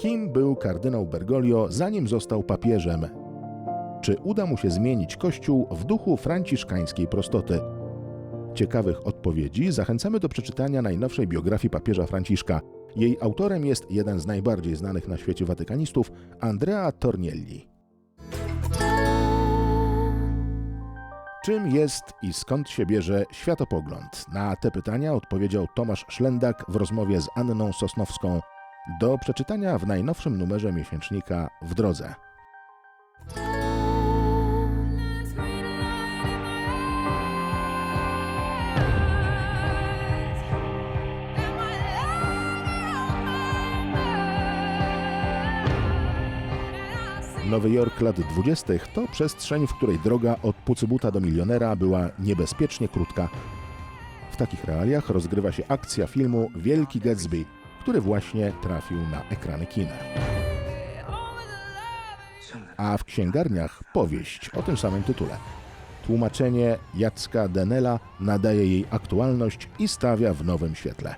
Kim był kardynał Bergoglio, zanim został papieżem? Czy uda mu się zmienić Kościół w duchu franciszkańskiej prostoty? Ciekawych odpowiedzi zachęcamy do przeczytania najnowszej biografii papieża Franciszka. Jej autorem jest jeden z najbardziej znanych na świecie watykanistów, Andrea Tornielli. Czym jest i skąd się bierze światopogląd? Na te pytania odpowiedział Tomasz Szlendak w rozmowie z Anną Sosnowską. Do przeczytania w najnowszym numerze miesięcznika W drodze. Nowy Jork lat 20. to przestrzeń, w której droga od pucybuta do milionera była niebezpiecznie krótka. W takich realiach rozgrywa się akcja filmu Wielki Gatsby, który właśnie trafił na ekrany kina. A w księgarniach powieść o tym samym tytule. Tłumaczenie Jacka Denela nadaje jej aktualność i stawia w nowym świetle.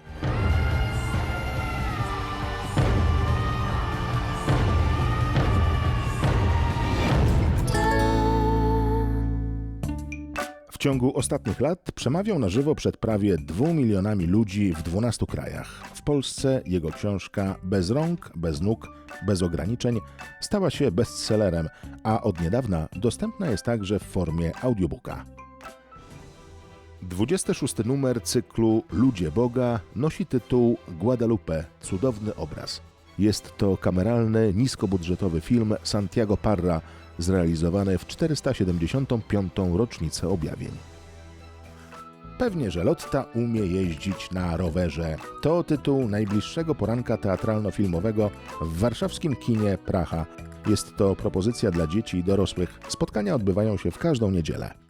Ciągu ostatnich lat przemawiał na żywo przed prawie dwóch milionami ludzi w 12 krajach. W Polsce jego książka Bez rąk, bez nóg, bez ograniczeń stała się bestsellerem, a od niedawna dostępna jest także w formie audiobooka. 26 numer cyklu Ludzie Boga nosi tytuł Guadalupe Cudowny obraz. Jest to kameralny, niskobudżetowy film Santiago Parra, zrealizowany w 475. rocznicę objawień. Pewnie, że Lotta umie jeździć na rowerze. To tytuł najbliższego poranka teatralno-filmowego w warszawskim kinie Pracha. Jest to propozycja dla dzieci i dorosłych. Spotkania odbywają się w każdą niedzielę.